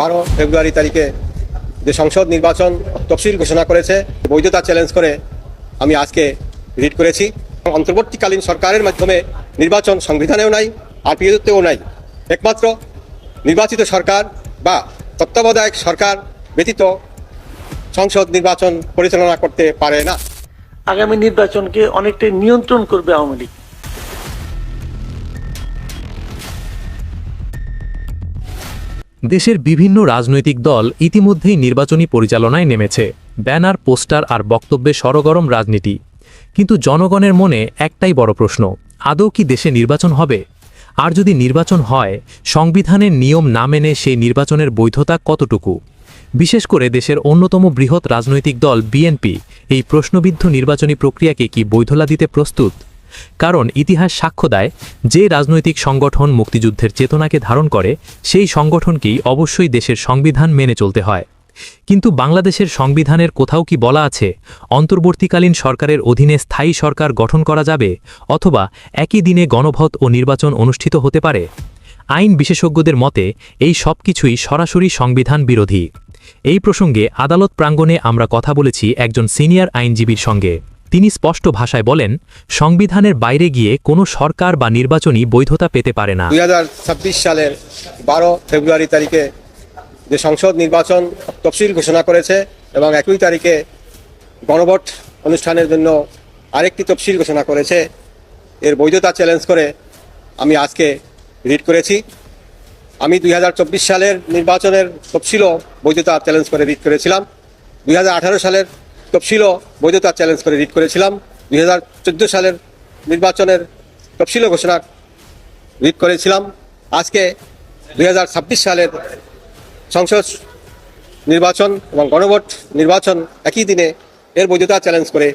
বারো ফেব্রুয়ারি তারিখে যে সংসদ নির্বাচন তফসিল ঘোষণা করেছে, বৈধতা চ্যালেঞ্জ করে আমি আজকে রিট করেছি। অন্তর্বর্তীকালীন সরকারের মাধ্যমে নির্বাচন সংবিধানেও নাই আর আরপিওতেও নাই। একমাত্র নির্বাচিত সরকার বা তত্ত্বাবধায়ক সরকার ব্যতীত সংসদ নির্বাচন পরিচালনা করতে পারে না। আগামী নির্বাচনকে অনেকটাই নিয়ন্ত্রণ করবে আওয়ামী লীগ। দেশের বিভিন্ন রাজনৈতিক দল ইতিমধ্যেই নির্বাচনী পরিচালনায় নেমেছে। ব্যানার, পোস্টার আর বক্তব্যে সরগরম রাজনীতি। কিন্তু জনগণের মনে একটাই বড় প্রশ্ন, আদৌ কি দেশে নির্বাচন হবে? আর যদি নির্বাচন হয়, সংবিধানের নিয়ম না মেনে সেই নির্বাচনের বৈধতা কতটুকু? বিশেষ করে দেশের অন্যতম বৃহৎ রাজনৈতিক দল বিএনপি, এই প্রশ্নবিদ্ধ নির্বাচনী প্রক্রিয়াকে কি বৈধলা দিতে প্রস্তুত? কারণ ইতিহাস সাক্ষ্য দেয়, যে রাজনৈতিক সংগঠন মুক্তিযুদ্ধের চেতনাকে ধারণ করে, সেই সংগঠনকেই অবশ্যই দেশের সংবিধান মেনে চলতে হয়। কিন্তু বাংলাদেশের সংবিধানের কোথাও কি বলা আছে, অন্তর্বর্তীকালীন সরকারের অধীনে স্থায়ী সরকার গঠন করা যাবে, অথবা একই দিনে গণভোট ও নির্বাচন অনুষ্ঠিত হতে পারে? আইন বিশেষজ্ঞদের মতে, এই সব কিছুই সরাসরি সংবিধান বিরোধী। এই প্রসঙ্গে আদালত প্রাঙ্গণে আমরা কথা বলেছি একজন সিনিয়র আইনজীবীর সঙ্গে। তিনি স্পষ্ট ভাষায় বলেন, সংবিধানের বাইরে গিয়ে কোনো সরকার বা নির্বাচনী বৈধতা পেতে পারে না। দুই হাজার ছাব্বিশ সালের বারো ফেব্রুয়ারি তারিখে যে সংসদ নির্বাচন তফসিল ঘোষণা করেছে এবং একই তারিখে গণভোট অনুষ্ঠানের জন্য আরেকটি তফসিল ঘোষণা করেছে, এর বৈধতা চ্যালেঞ্জ করে আমি আজকে রিট করেছি। আমি দুই হাজার চব্বিশ সালের নির্বাচনের তফসিলও বৈধতা চ্যালেঞ্জ করে রিট করেছিলাম। দুই হাজার আঠারো সালের তফসিলও বৈধতা চ্যালেঞ্জ করে রিট করেছিলাম। দুই হাজার চোদ্দ সালের নির্বাচনের তফসিলও ঘোষণা রিট করেছিলাম। আজকে দু হাজার ছাব্বিশ সালের সংসদ নির্বাচন এবং গণভোট নির্বাচন একই দিনে এর বৈধতা চ্যালেঞ্জ করে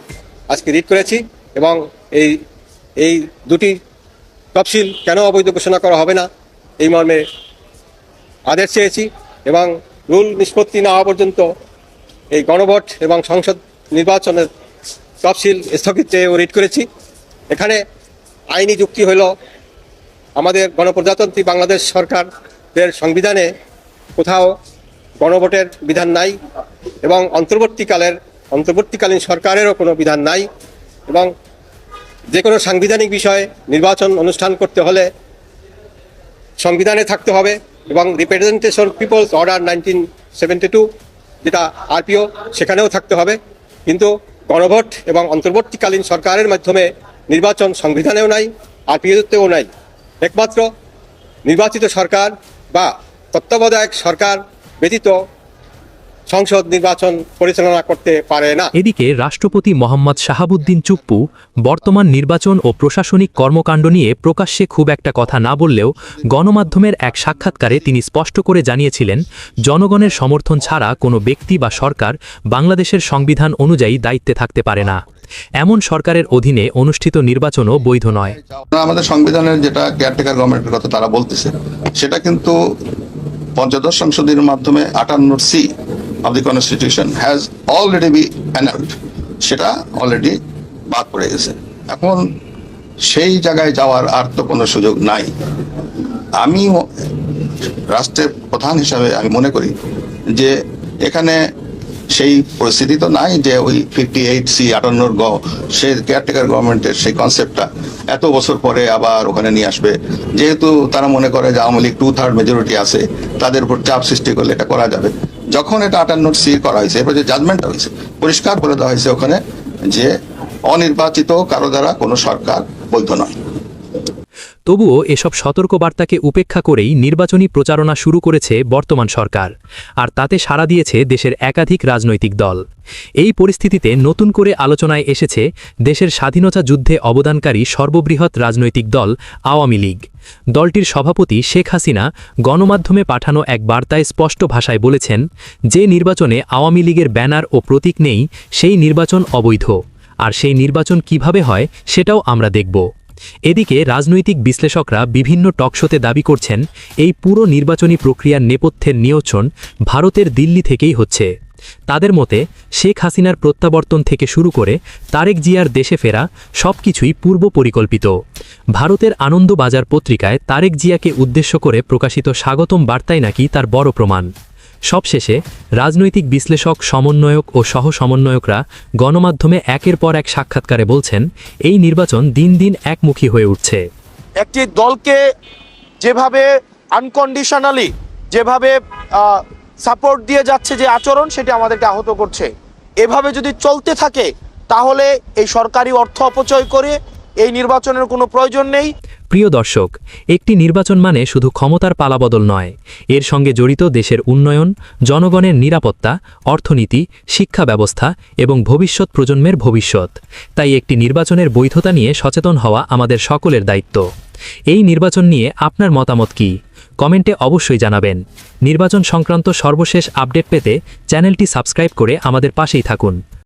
আজকে রিট করেছি এবং এই এই দুটি তফসিল কেন অবৈধ ঘোষণা করা হবে না, এই মর্মে আদেশ চেয়েছি এবং রুল নিষ্পত্তি না হওয়া পর্যন্ত এই গণভোট এবং সংসদ নির্বাচনের তফসিল স্থগিত চেয়েও রিট করেছি। এখানে আইনি যুক্তি হল আমাদের গণপ্রজাতন্ত্রী বাংলাদেশ সরকারের সংবিধানে কোথাও গণভোটের বিধান নাই এবং অন্তর্বর্তীকালের, অন্তর্বর্তীকালীন সরকারেরও কোনো বিধান নাই এবং যে কোনো সাংবিধানিক বিষয়ে নির্বাচন অনুষ্ঠান করতে হলে সংবিধানে থাকতে হবে এবং representation people's order nineteen seventy two যেটা আরপিও সেখানেও থাকতে হবে। কিন্তু গণভোট এবং অন্তর্বর্তীকালীন সরকারের মাধ্যমে নির্বাচন সংবিধানেও নাই, আরপিওতেও নাই। একমাত্র নির্বাচিত সরকার বা তত্ত্বাবধায়ক সরকার ব্যতীত সংসদ নির্বাচন পরিচালনা করতে পারে না। এদিকে রাষ্ট্রপতি মোহাম্মদ শাহাবুদ্দিন চুপ্পু বর্তমান নির্বাচন ও প্রশাসনিক কর্মকাণ্ড নিয়ে প্রকাশ্যে খুব একটা কথা না বললেও গণমাধ্যমের এক সাক্ষাৎকারে তিনি স্পষ্ট করে জানিয়েছিলেন জনগণের সমর্থন ছাড়া কোনো ব্যক্তি বা সরকার বাংলাদেশের সংবিধান অনুযায়ী দায়িত্বে থাকতে পারে না। এমন সরকারের অধীনে অনুষ্ঠিত নির্বাচনও বৈধ নয়। আমাদের সংবিধানের যেটা কেয়ারটেকার গভর্নমেন্টের কথা তারা বলতেছে সেটা কিন্তু পঞ্চদশ সংসদের মাধ্যমে আটান্ন C of the constitution has already be annulled সেটা অলরেডি বাদ পড়ে গেছে। এখন সেই জায়গায় যাওয়ার আর তো কোনো সুযোগ নাই। আমি রাষ্ট্রের প্রধান হিসাবে আমি মনে করি যে এখানে সেই পরিস্থিতি তো নাই যে ওই ফিফটি এইট সি আটান্নর গ, সে কেয়ারটেকার গভর্নমেন্টের সেই কনসেপ্টটা এত বছর পরে আবার ওখানে নিয়ে আসবে। যেহেতু তারা মনে করে যে Awami League two third majority আছে, তাদের উপর চাপ সৃষ্টি করলে এটা করা যাবে। যখন এটা আটান্ন সি করা হয়েছে, এরপর যে জাজমেন্টটা হয়েছে, পরিষ্কার বলে দেওয়া হয়েছে ওখানে যে অনির্বাচিত কারও দ্বারা কোনো সরকার বৈধ নয়। তবুও এসব সতর্কবার্তাকে উপেক্ষা করেই নির্বাচনী প্রচারণা শুরু করেছে বর্তমান সরকার, আর তাতে সাড়া দিয়েছে দেশের একাধিক রাজনৈতিক দল। এই পরিস্থিতিতে নতুন করে আলোচনায় এসেছে দেশের স্বাধীনতা যুদ্ধে অবদানকারী সর্ববৃহৎ রাজনৈতিক দল আওয়ামী লীগ। দলটির সভাপতি শেখ হাসিনা গণমাধ্যমে পাঠানো এক বার্তায় স্পষ্ট ভাষায় বলেছেন, যে নির্বাচনে আওয়ামী লীগের ব্যানার ও প্রতীক নেই, সেই নির্বাচন অবৈধ। আর সেই নির্বাচন কীভাবে হয়, সেটাও আমরা দেখব। এদিকে রাজনৈতিক বিশ্লেষকরা বিভিন্ন টকশোতে দাবি করছেন, এই পুরো নির্বাচনী প্রক্রিয়ার নেপথ্যের নিয়োজন ভারতের দিল্লি থেকেই হচ্ছে। তাদের মতে, শেখ হাসিনার প্রত্যাবর্তন থেকে শুরু করে তারেক জিয়ার দেশে ফেরা সবকিছুই পূর্ব পরিকল্পিত। ভারতের আনন্দবাজার পত্রিকায় তারেক জিয়াকে উদ্দেশ্য করে প্রকাশিত স্বাগতম বার্তাই নাকি তার বড় প্রমাণ। সবশেষে রাজনৈতিক বিশ্লেষক, সমন্বয়ক ও সহ সমন্বয়করা গণমাধ্যমে একের পর এক সাক্ষাৎকারে বলছেন, এই নির্বাচন দিন দিন একমুখী হয়ে উঠছে। একটি দলকে যেভাবে আনকন্ডিশনালি যেভাবে সাপোর্ট দিয়ে যাচ্ছে যে আচরণ, সেটি আমাদেরকে আহত করছে। এভাবে যদি চলতে থাকে, তাহলে এই সরকারি অর্থ অপচয় করে এই নির্বাচনের কোনো প্রয়োজন নেই। প্রিয় দর্শক, একটি নির্বাচন মানে শুধু ক্ষমতার পালাবদল নয়। এর সঙ্গে জড়িত দেশের উন্নয়ন, জনগণের নিরাপত্তা, অর্থনীতি, শিক্ষা ব্যবস্থা এবং ভবিষ্যৎ প্রজন্মের ভবিষ্যৎ। তাই একটি নির্বাচনের বৈধতা নিয়ে সচেতন হওয়া আমাদের সকলের দায়িত্ব। এই নির্বাচন নিয়ে আপনার মতামত কি? কমেন্টে অবশ্যই জানাবেন। নির্বাচন সংক্রান্ত সর্বশেষ আপডেট পেতে চ্যানেলটি সাবস্ক্রাইব করে আমাদের পাশেই থাকুন।